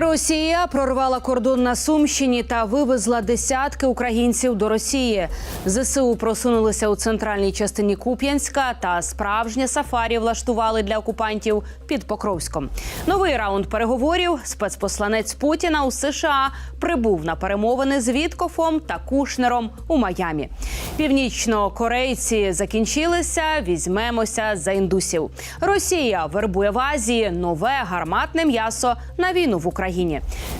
Росія прорвала кордон на Сумщині та вивезла десятки українців до Росії. ЗСУ просунулися у центральній частині Куп'янська та справжнє сафарі влаштували для окупантів під Покровськом. Новий раунд переговорів. Спецпосланець Путіна у США прибув на перемовини з Віткофом та Кушнером у Майамі. Північно-корейці закінчилися. Візьмемося за індусів. Росія вербує в Азії нове гарматне м'ясо на війну в Україні.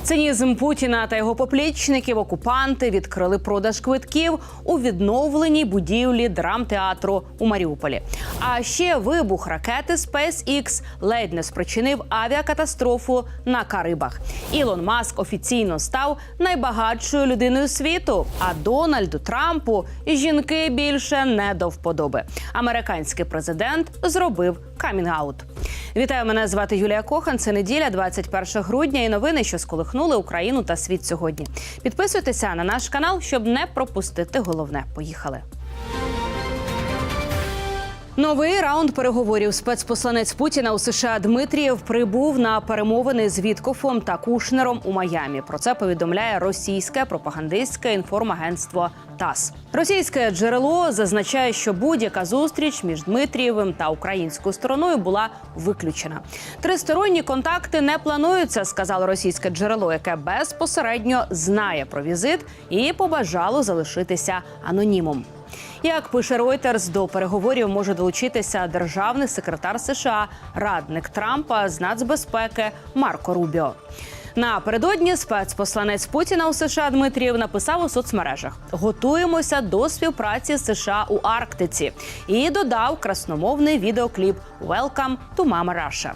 Цинізм Путіна та його поплічників окупанти відкрили продаж квитків у відновленій будівлі драмтеатру у Маріуполі. А ще вибух ракети SpaceX ледь не спричинив авіакатастрофу на Карибах. Ілон Маск офіційно став найбагатшою людиною світу. А Дональду Трампу жінки більше не до вподоби. Американський президент зробив камінг-аут. Вітаю, мене звати Юлія Кохан. Це неділя, 21 грудня, і новини, що сколихнули Україну та світ сьогодні. Підписуйтеся на наш канал, щоб не пропустити головне. Поїхали. Новий раунд переговорів спецпосланець Путіна у США Дмитрієв прибув на перемовини з Віткофом та Кушнером у Майамі. Про це повідомляє російське пропагандистське інформагентство ТАСС. Російське джерело зазначає, що будь-яка зустріч між Дмитрієвим та українською стороною була виключена. Тристоронні контакти не плануються, сказало російське джерело, яке безпосередньо знає про візит і побажало залишитися анонімом. Як пише Reuters, до переговорів може долучитися державний секретар США, радник Трампа з нацбезпеки Марко Рубіо. Напередодні спецпосланець Путіна у США Дмитрієв написав у соцмережах: готуємося до співпраці з США у Арктиці і додав красномовний відеокліп «Welcome to Mama Russia».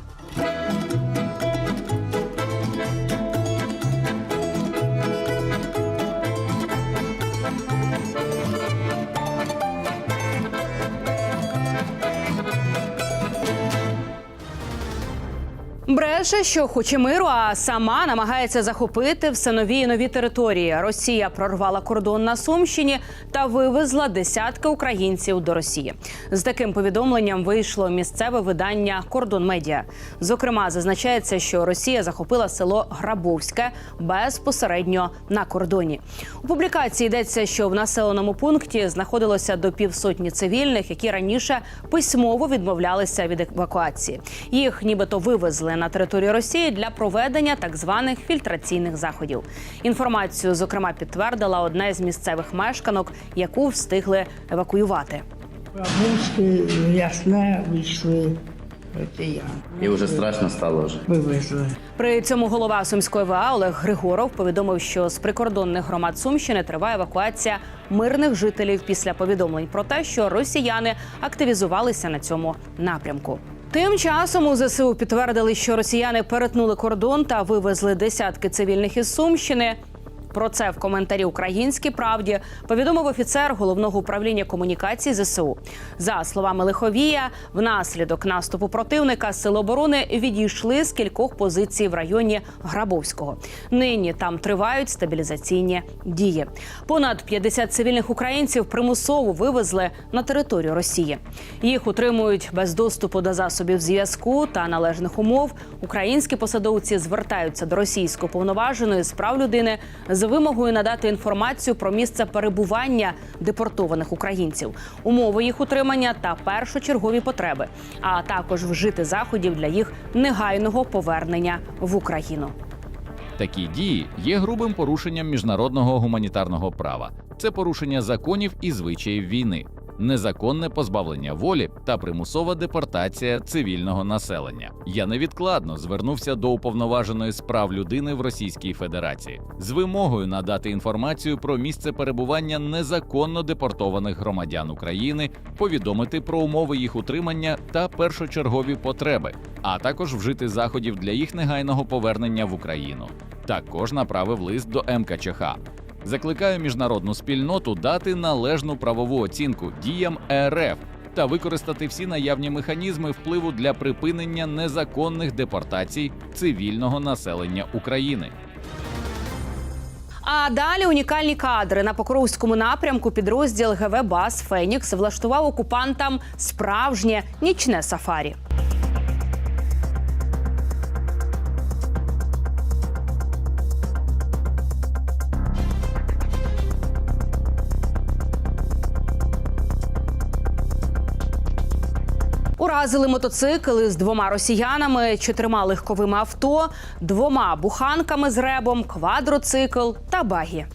Бреше, що хоче миру, а сама намагається захопити все нові і нові території. Росія прорвала кордон на Сумщині та вивезла десятки українців до Росії. З таким повідомленням вийшло місцеве видання Кордон Медіа. Зокрема, зазначається, що Росія захопила село Грабовське безпосередньо на кордоні. У публікації йдеться, що в населеному пункті знаходилося до півсотні цивільних, які раніше письмово відмовлялися від евакуації. Їх нібито вивезли на територію Росії для проведення так званих фільтраційних заходів. Інформацію зокрема підтвердила одна з місцевих мешканок, яку встигли евакуювати. Рабовські ясне вийшли. І вже страшно стало вже. Вивезли. При цьому голова Сумської ВА Олег Григоров повідомив, що з прикордонних громад Сумщини триває евакуація мирних жителів після повідомлень про те, що росіяни активізувалися на цьому напрямку. Тим часом у ЗСУ підтвердили, що росіяни перетнули кордон та вивезли десятки цивільних із Сумщини. Про це в коментарі Українській правді повідомив офіцер головного управління комунікації ЗСУ. За словами Лиховія, внаслідок наступу противника сили оборони відійшли з кількох позицій в районі Грабовського. Нині там тривають стабілізаційні дії. Понад 50 цивільних українців примусово вивезли на територію Росії. Їх утримують без доступу до засобів зв'язку та належних умов. Українські посадовці звертаються до російської повноваженої з прав людини з вимогою надати інформацію про місце перебування депортованих українців, умови їх утримання та першочергові потреби, а також вжити заходів для їх негайного повернення в Україну. Такі дії є грубим порушенням міжнародного гуманітарного права. Це порушення законів і звичаїв війни, незаконне позбавлення волі та примусова депортація цивільного населення. Я невідкладно звернувся до уповноваженої з прав людини в Російській Федерації з вимогою надати інформацію про місце перебування незаконно депортованих громадян України, повідомити про умови їх утримання та першочергові потреби, а також вжити заходів для їх негайного повернення в Україну. Також направив лист до МКЧХ. Закликаю міжнародну спільноту дати належну правову оцінку діям РФ та використати всі наявні механізми впливу для припинення незаконних депортацій цивільного населення України. А далі унікальні кадри на Покровському напрямку. Підрозділ ГВ Бас Фенікс влаштував окупантам справжнє нічне сафарі. Уразили мотоцикли з двома росіянами, чотирма легковими авто, двома буханками з ребом, квадроцикл та багі.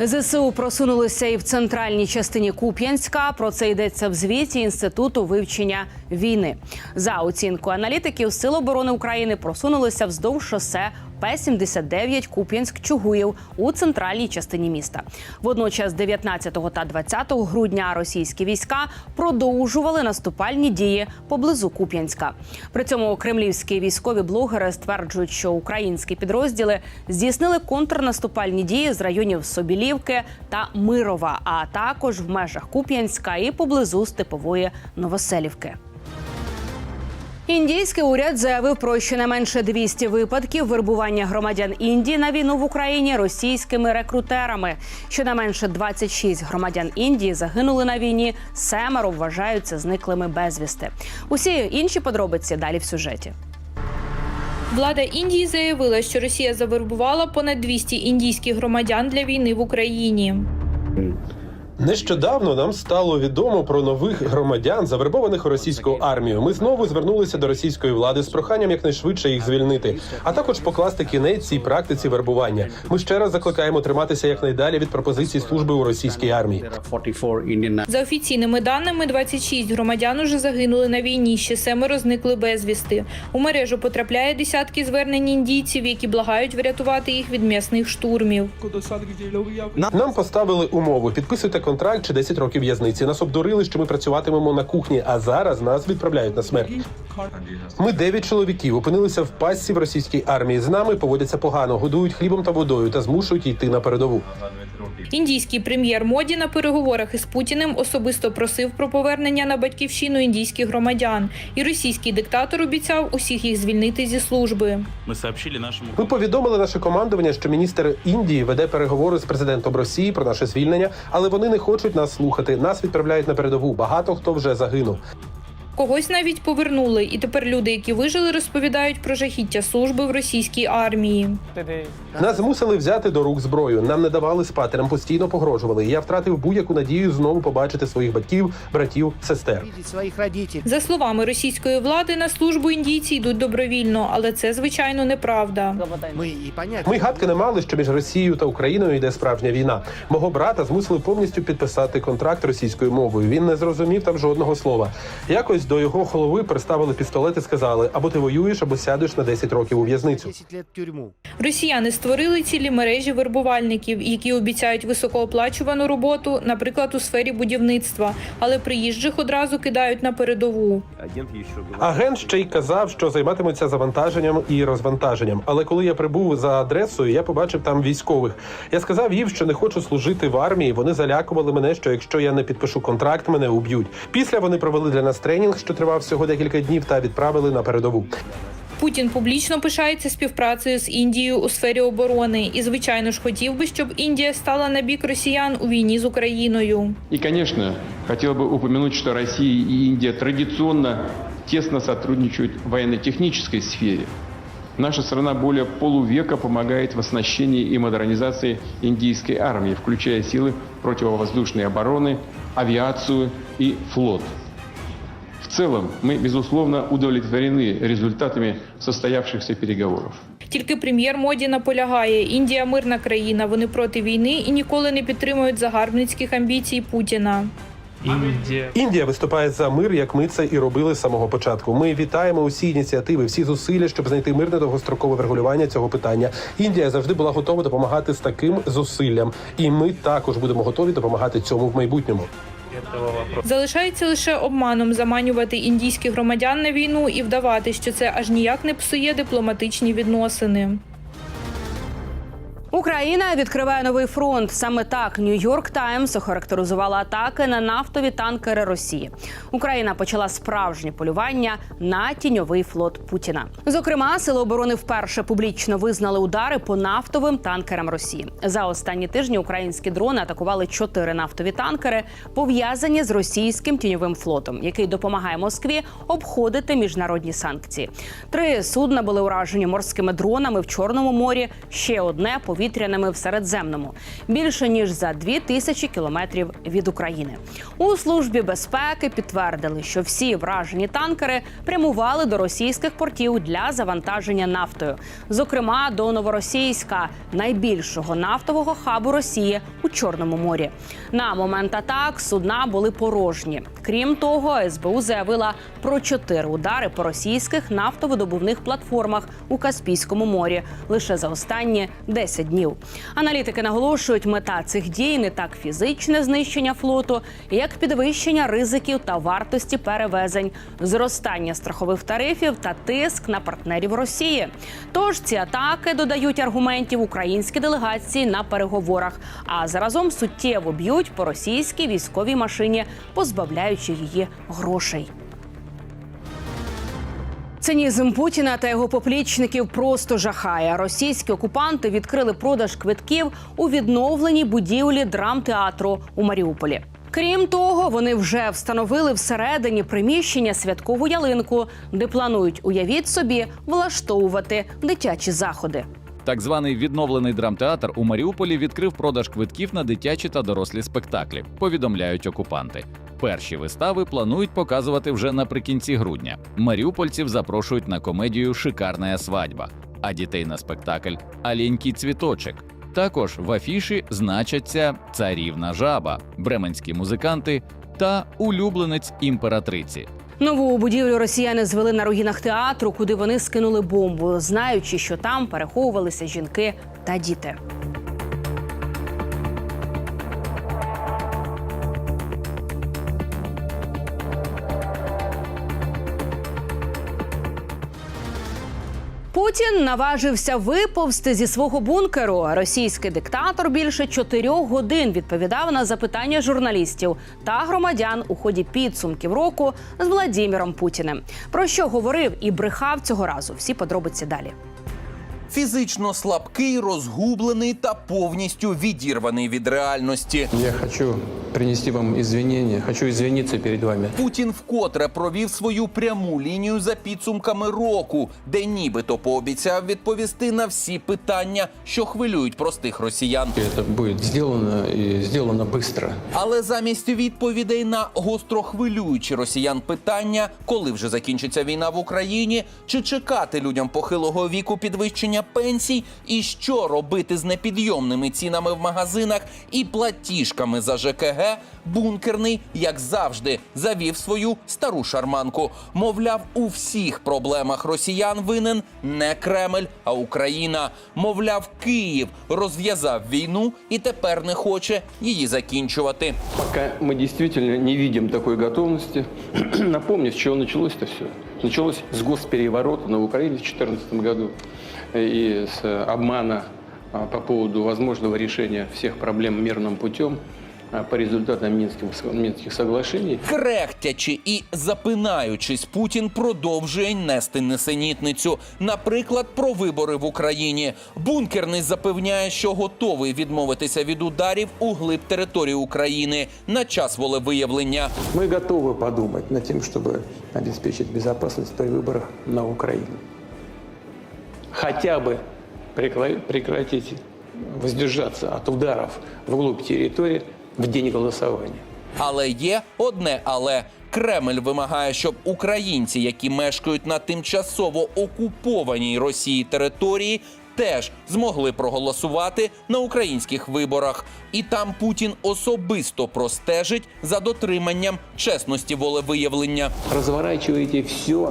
ЗСУ просунулися і в центральній частині Куп'янська. Про це йдеться в звіті інституту вивчення війни. За оцінкою аналітиків, Сил оборони України просунулися вздовж шосе П-79 Куп'янськ-Чугуїв у центральній частині міста. Водночас, 19 та 20 грудня російські війська продовжували наступальні дії поблизу Куп'янська. При цьому кремлівські військові блогери стверджують, що українські підрозділи здійснили контрнаступальні дії з районів Собілівки та Мирова, а також в межах Куп'янська і поблизу степової Новоселівки. Індійський уряд заявив про щонайменше 200 випадків вербування громадян Індії на війну в Україні російськими рекрутерами. Щонайменше 26 громадян Індії загинули на війні. Семеро вважаються зниклими безвісти. Усі інші подробиці далі в сюжеті. Влада Індії заявила, що Росія завербувала понад 200 індійських громадян для війни в Україні. Нещодавно нам стало відомо про нових громадян, завербованих російською армією. Ми знову звернулися до російської влади з проханням якнайшвидше їх звільнити, а також покласти кінець цій практиці вербування. Ми ще раз закликаємо триматися якнайдалі від пропозицій служби у російській армії. За офіційними даними, 26 громадян уже загинули на війні. Ще семеро зникли безвісти. У мережу потрапляє десятки звернень індійців, які благають врятувати їх від м'ясних штурмів. Нам поставили умову: підписуйте контракт чи 10 років в'язниці. Нас обдурили, що ми працюватимемо на кухні, а зараз нас відправляють на смерть. Ми дев'ять чоловіків опинилися в пастці в російській армії. З нами поводяться погано, годують хлібом та водою та змушують йти на передову. Індійський прем'єр Моді на переговорах із Путіним особисто просив про повернення на батьківщину індійських громадян, і російський диктатор обіцяв усіх їх звільнити зі служби. Мы сообщили нашему Ми повідомили наше командування, що міністр Індії веде переговори з президентом Росії про наше звільнення, але вони не хочуть нас слухати. Нас відправляють на передову. Багато хто вже загинув. Когось навіть повернули, і тепер люди, які вижили, розповідають про жахіття служби в російській армії. Нас змусили взяти до рук зброю. Нам не давали спати, нам постійно погрожували. Я втратив будь-яку надію знову побачити своїх батьків, братів, сестер. своих. За словами російської влади, на службу індійці йдуть добровільно, але це звичайно неправда. Мы и понять. Ми гадки не мали, що між Росією та Україною йде справжня війна. Мого брата змусили повністю підписати контракт російською мовою. Він не зрозумів там жодного слова. Якось до його голови приставили пістолет і сказали: або ти воюєш, або сядеш на 10 років у в'язницю. 10 лет в. Росіяни створили цілі мережі вербувальників, які обіцяють високооплачувану роботу, наприклад, у сфері будівництва, але приїжджих одразу кидають на передову. Агент ще й казав, що займатимуться завантаженням і розвантаженням. Але коли я прибув за адресою, я побачив там військових. Я сказав їм, що не хочу служити в армії. Вони залякували мене, що якщо я не підпишу контракт, мене уб'ють. Після вони провели для нас тренінг, що тривав всього декілька днів, та відправили на передову. Путін публічно пишається співпрацею з Індією у сфері оборони і, звичайно ж, хотів би, щоб Індія стала на бік росіян у війні з Україною. И, конечно, хотел бы упомянуть, что Россия и Индия традиционно тесно сотрудничают в военно-технической сфере. Наша страна более полувека помогает в оснащении и модернизации индийской армии, включая силы противовоздушной обороны, авиацию и флот. В целом, мы, безусловно, удовлетворены результатами состоявшихся переговоров. Тільки прем'єр Моді наполягає: Індія мирна країна, вони проти війни і ніколи не підтримують загарбницьких амбіцій Путіна. Індія виступає за мир, як ми це і робили з самого початку. Ми вітаємо усі ініціативи, всі зусилля, щоб знайти мирне довгострокове врегулювання цього питання. Індія завжди була готова допомагати з таким зусиллям, і ми також будемо готові допомагати цьому в майбутньому. Залишається лише обманом заманювати індійських громадян на війну і вдавати, що це аж ніяк не псує дипломатичні відносини. Україна відкриває новий фронт. Саме так Нью-Йорк Таймс охарактеризувала атаки на нафтові танкери Росії. Україна почала справжнє полювання на тіньовий флот Путіна. Зокрема, сили оборони вперше публічно визнали удари по нафтовим танкерам Росії. За останні тижні українські дрони атакували чотири нафтові танкери, пов'язані з російським тіньовим флотом, який допомагає Москві обходити міжнародні санкції. Три судна були уражені морськими дронами в Чорному морі. Ще одне повітряними в Середземному. Більше ніж за дві тисячі кілометрів від України. У службі безпеки підтвердили, що всі вражені танкери прямували до російських портів для завантаження нафтою, зокрема до Новоросійська, найбільшого нафтового хабу Росії у Чорному морі. На момент атак судна були порожні. Крім того, СБУ заявила про чотири удари по російських нафтовидобувних платформах у Каспійському морі лише за останні 10 днів. Аналітики наголошують, мета цих дій не так фізичне знищення флоту, як підвищення ризиків та вартості перевезень, зростання страхових тарифів та тиск на партнерів Росії. Тож ці атаки додають аргументів українській делегації на переговорах, а заразом суттєво б'ють по російській військовій машині, позбавляючи її грошей. Цинізм Путіна та його поплічників просто жахає. Російські окупанти відкрили продаж квитків у відновленій будівлі драмтеатру у Маріуполі. Крім того, вони вже встановили всередині приміщення святкову ялинку, де планують, уявіть собі, влаштовувати дитячі заходи. Так званий відновлений драмтеатр у Маріуполі відкрив продаж квитків на дитячі та дорослі спектаклі. Повідомляють окупанти. Перші вистави планують показувати вже наприкінці грудня. Маріупольців запрошують на комедію Шикарна свадьба, а дітей на спектакль Аленький цвіточок. Також в афіші значаться царівна жаба, бременські музиканти та улюбленець імператриці. Нову будівлю росіяни звели на руїнах театру, куди вони скинули бомбу, знаючи, що там переховувалися жінки та діти. Путін наважився виповзти зі свого бункеру. Російський диктатор більше чотирьох годин відповідав на запитання журналістів та громадян у ході підсумків року з Владіміром Путіним. Про що говорив і брехав цього разу? Всі подробиці далі. Фізично слабкий, розгублений та повністю відірваний від реальності. Я хочу принести вам извинения, хочу извиниться перед вами. Путін вкотре провів свою пряму лінію за підсумками року, де нібито пообіцяв відповісти на всі питання, що хвилюють простих росіян. Это будет сделано и сделано быстро. Але замість відповідей на гостро хвилюючі росіян питання, коли вже закінчиться війна в Україні, чи чекати людям похилого віку підвищення пенсій, і що робити з непідйомними цінами в магазинах і платіжками за ЖКГ, бункерний, як завжди, завів свою стару шарманку. Мовляв, у всіх проблемах росіян винен не Кремль, а Україна. Мовляв, Київ розв'язав війну і тепер не хоче її закінчувати. Пока мы действительно не видим такой готовности, напомню, с чего началось это все. Началось с госпереворота на Украине в 2014 году и с обмана а, по поводу возможного решения всех проблем мирным путем а, по результатам Минских, Минских соглашений. Крехтячи і запинаючись, Путін продовжує нести несенітницю. Наприклад, про вибори в Україні. Бункерний запевняє, що готовий відмовитися від ударів у глиб території України на час волевиявлення. Мы готовы подумать над тем, чтобы обеспечить безопасность при выборах на Украине. Хотя бы прекра- прекратить воздержаться от ударов вглубь территории в день голосования. Але є одне але. Кремль вимагає, щоб українці, які мешкають на тимчасово окупованій Росії території, теж змогли проголосувати на українських виборах. І там Путін особисто простежить за дотриманням чесності волевиявлення. Разворачиваете все,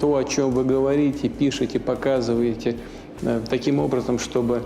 то, о чем вы говорите, пишете, показываете, э, таким образом, чтобы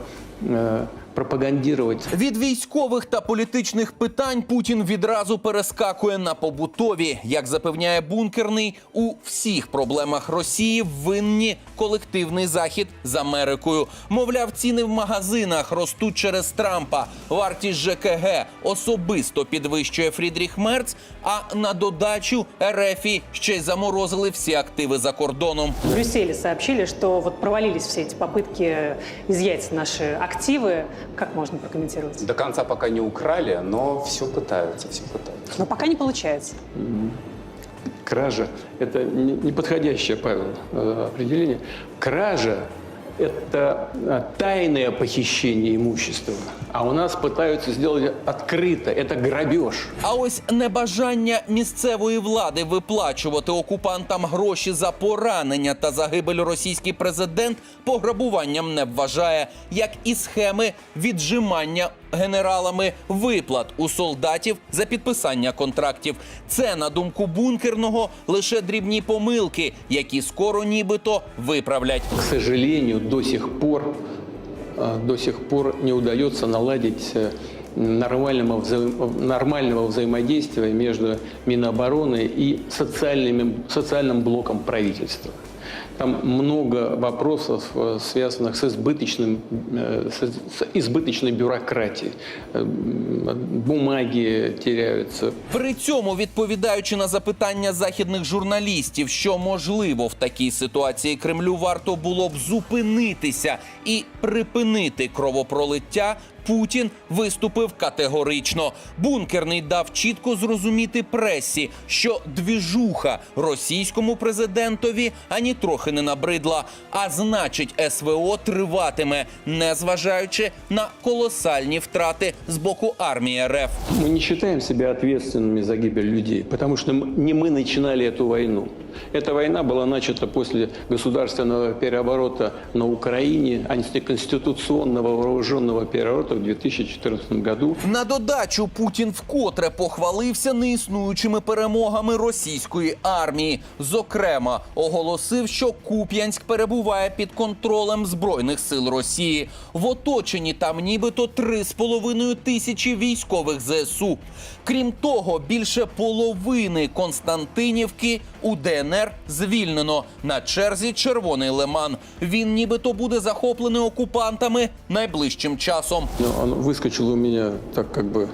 э, пропагандировать Від військових та політичних питань Путін відразу перескакує на побутові. Як запевняє бункерний, у всіх проблемах Росії винні колективний захід з Америкою. Мовляв, ціни в магазинах ростуть через Трампа. Вартість ЖКГ особисто підвищує Фрідріх Мерц. А на додачу РФі ще й заморозили всі активи за кордоном. В Брюсселе сообщили, что вот провалились все эти попытки изъять наши активы. Как можно прокомментировать? До конца пока не украли, но все пытаются, все пытаются. Но пока не получается. кража. Это не- неподходящее, Павел, э, определение. Кража – это э, тайное похищение имущества. А у нас пытаются сделать открыто. Это грабеж. А ось небажання місцевої влади виплачувати окупантам гроші за поранення та загибель російський президент пограбуванням не вважає, як і схеми віджимання генералами виплат у солдатів за підписання контрактів. Це на думку бункерного лише дрібні помилки, які скоро нібито виправлять. К сожалению, до сих пор, э, до сих пор не удается наладить э, нормального, взаим- нормального взаимодействия между Минобороны и социальными, социальным блоком правительства. Там много вопросов, э, связанных с, избыточным, э, с с избыточной бюрократией. Э, м, Бумаги теряются, При цьому, відповідаючи на запитання західних журналістів, що можливо в такій ситуації Кремлю варто було б зупинитися і припинити кровопролиття. Путін виступив категорично. Бункерний дав чітко зрозуміти пресі, що двіжуха російському президентові ані трохи не набридла. А значить, СВО триватиме, незважаючи на колосальні втрати з боку армії РФ. Мы не считаем себя ответственными за гибель людей, потому что м- не мы начинали эту войну. Эта война была начата после государственного переворота на Украине, антиконституционного вооруженного переворота в 2014 году. На додачу Путін вкотре похвалився неіснуючими перемогами російської армії. Зокрема, оголосив, що Куп'янськ перебуває під контролем збройних сил Росії. В оточенні там нібито 3,5 тисячі військових ЗСУ. Крім того, більше половини Константинівки у ДНР звільнено. На черзі Червоний Лиман. Він нібито буде захоплений окупантами найближчим часом. Но Он выскочил у мене так как бы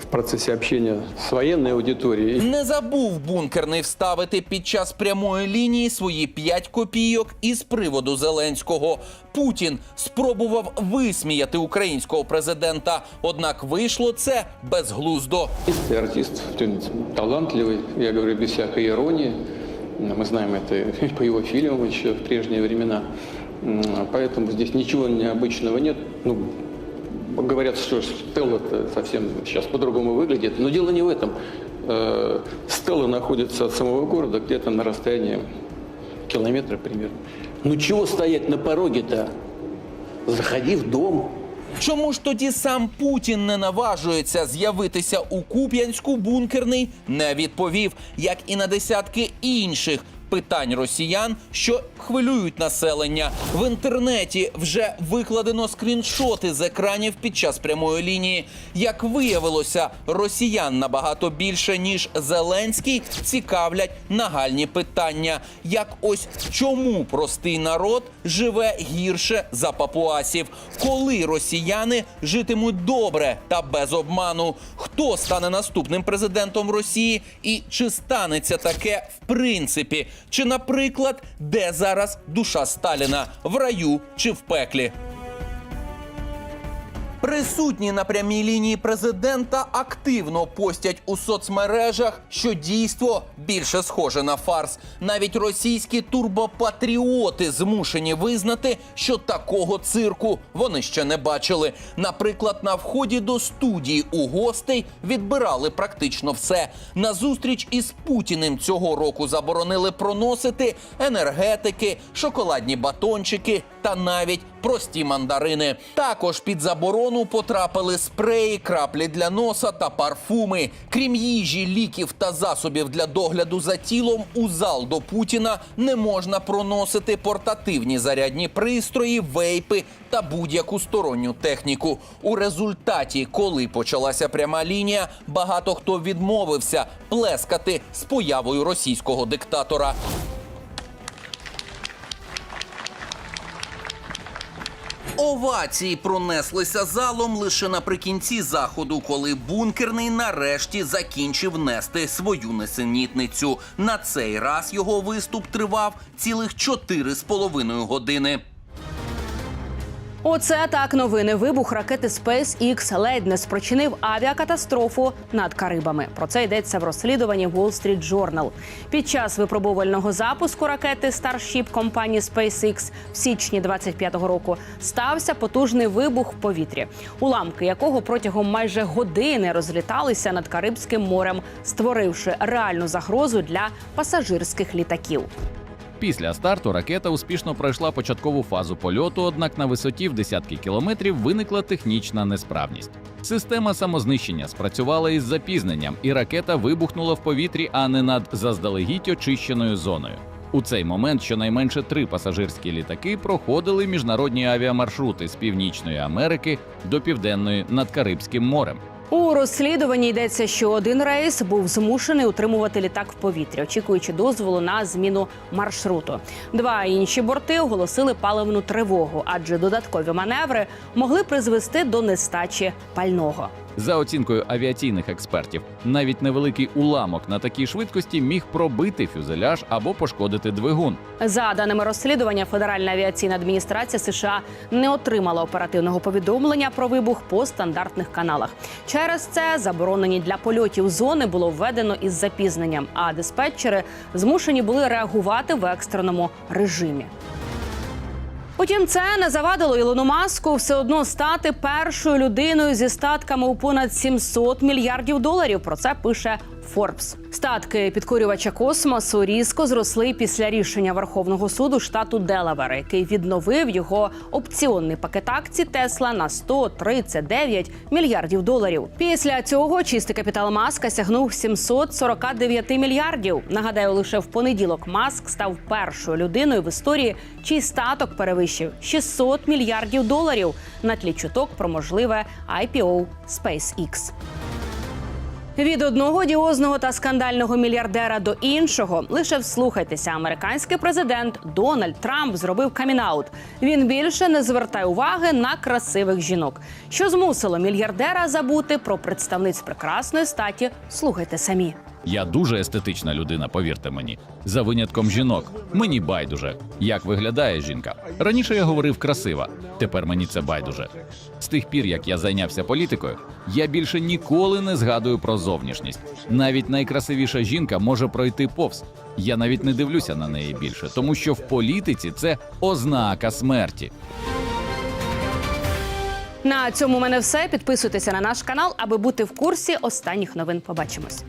в процессе общения с военной аудиторией. Не забув бункерний вставити під час прямої лінії свої 5 копійок із приводу Зеленського. Путін спробував висміяти українського президента, однак вийшло це безглуздо. Ты артист, ты талантливый, я говорю без всякой иронии. Мы знаем это по его фильмам еще в прежние времена. М, Поэтому здесь ничего необычного нет. Ну, говорят, что Стелла совсем сейчас по-другому выглядит. Но дело не в этом. Э, Стелла находится от самого города где-то на расстоянии километра примерно. Ну чего стоять на пороге-то? Заходи в дом. Чому ж тоді сам Путін не наважується з'явитися у Куп'янську бункерний не відповів, як і на десятки інших питань росіян, що хвилюють населення. В інтернеті вже викладено скріншоти з екранів під час прямої лінії. Як виявилося, росіян набагато більше ніж Зеленський цікавлять нагальні питання, як ось чому простий народ живе гірше за папуасів, коли росіяни житимуть добре та без обману. Хто стане наступним президентом Росії, і чи станеться таке в принципі? Чи, наприклад, де зараз душа Сталіна в раю чи в пеклі? Присутні на прямій лінії президента активно постять у соцмережах, що дійство більше схоже на фарс. Навіть російські турбопатріоти змушені визнати, що такого цирку вони ще не бачили. Наприклад, на вході до студії у гостей відбирали практично все. На зустріч із Путіним цього року заборонили проносити енергетики, шоколадні батончики та навіть прості мандарини. Також під заборону потрапили спреї, краплі для носа та парфуми. Крім їжі, ліків та засобів для догляду за тілом, у зал до Путіна не можна проносити портативні зарядні пристрої, вейпи та будь-яку сторонню техніку. У результаті, коли почалася пряма лінія, багато хто відмовився плескати з появою російського диктатора. Овації пронеслися залом лише наприкінці заходу, коли бункерний нарешті закінчив нести свою несенітницю. На цей раз його виступ тривав цілих чотири з половиною години. Оце так новини. Вибух ракети SpaceX ледь не спричинив авіакатастрофу над Карибами. Про це йдеться в розслідуванні Wall Street Journal. Під час випробувального запуску ракети Starship компанії SpaceX в січні 25-го року стався потужний вибух в повітрі, уламки якого протягом майже години розліталися над Карибським морем, створивши реальну загрозу для пасажирських літаків. Після старту ракета успішно пройшла початкову фазу польоту, однак на висоті в десятки кілометрів виникла технічна несправність. Система самознищення спрацювала із запізненням, і ракета вибухнула в повітрі, а не над заздалегідь очищеною зоною. У цей момент щонайменше три пасажирські літаки проходили міжнародні авіамаршрути з Північної Америки до Південної над Карибським морем. У розслідуванні йдеться, що один рейс був змушений утримувати літак в повітрі, очікуючи дозволу на зміну маршруту. Два інші борти оголосили паливну тривогу, адже додаткові маневри могли призвести до нестачі пального. За оцінкою авіаційних експертів, навіть невеликий уламок на такій швидкості міг пробити фюзеляж або пошкодити двигун. За даними розслідування, Федеральна авіаційна адміністрація США не отримала оперативного повідомлення про вибух по стандартних каналах. Через це заборонені для польотів зони було введено із запізненням, а диспетчери змушені були реагувати в екстреному режимі. Утім, це не завадило Ілону Маску все одно стати першою людиною зі статками у понад 700 мільярдів доларів. Про це пише Forbes. Статки підкорювача космосу різко зросли після рішення Верховного суду штату Делавер, який відновив його опціонний пакет акцій Тесла на 139 мільярдів доларів. Після цього чистий капітал Маска сягнув 749 мільярдів. Нагадаю, лише в понеділок Маск став першою людиною в історії, чий статок перевищив 600 мільярдів доларів на тлі чуток про можливе IPO SpaceX. Від одного одіозного та скандального мільярдера до іншого лише вслухайтеся. Американський президент Дональд Трамп зробив камінаут. Він більше не звертає уваги на красивих жінок, що змусило мільярдера забути про представниць прекрасної статі. Слухайте самі. Я дуже естетична людина, повірте мені. За винятком жінок. Мені байдуже. Як виглядає жінка? Раніше я говорив красива, тепер мені це байдуже. З тих пір, як я зайнявся політикою, я більше ніколи не згадую про зовнішність. Навіть найкрасивіша жінка може пройти повз. Я навіть не дивлюся на неї більше, тому що в політиці це ознака смерті. На цьому в мене все. Підписуйтеся на наш канал, аби бути в курсі останніх новин. Побачимось.